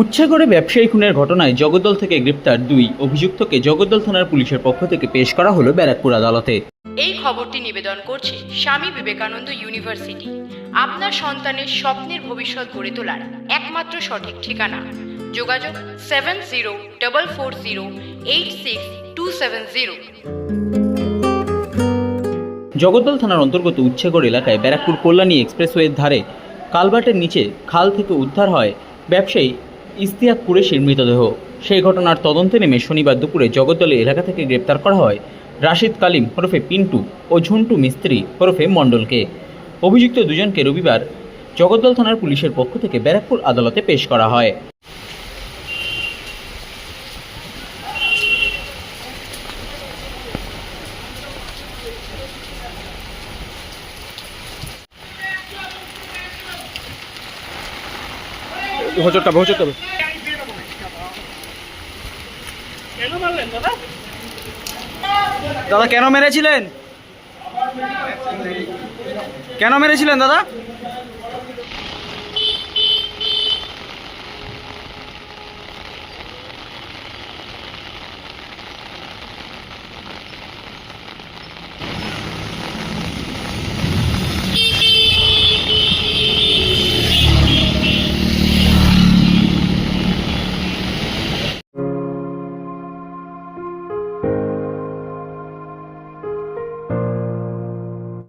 উচ্ছে করে ব্যবসায়ী খুনের ঘটনায় জগদ্দল থেকে গ্রেপ্তার দুই অভিযুক্তকে জগদ্দল থানার পুলিশের পক্ষ থেকে পেশ করা হলো ব্যারাকপুর আদালতে। এই খবরটি নিবেদন করছে স্বামী বিবেকানন্দ ইউনিভার্সিটি। আপনার সন্তানের স্বপ্নের ভবিষ্যৎ গড়ে তোলার একমাত্র সঠিক ঠিকানা। যোগাযোগ seven zero double four zero eight six two seven zero. Jagaddal থানার অন্তর্গত উচ্ছেগড় এলাকায় ব্যারাকপুর কল্যাণী এক্সপ্রেসওয়ের ধারে কালবাটের নিচে খাল থেকে উদ্ধার হয় ব্যবসায়ী ইস্তিয়াক কুরেশির মৃতদেহ। সেই ঘটনার তদন্তে নেমে শনিবার দুপুরে জগদ্দলে এলাকা থেকে গ্রেপ্তার করা হয় রাশিদ কালিম ওরফে পিন্টু ও ঝন্টু মিস্ত্রি ওরফে মণ্ডলকে। অভিযুক্ত দুজনকে রবিবার জগদ্দল থানার পুলিশের পক্ষ থেকে ব্যারাকপুর আদালতে পেশ করা হয়। হোচটটা হোচটটা দাদা কেন মেরেছিলেন? কেন মেরেছিলেন দাদা?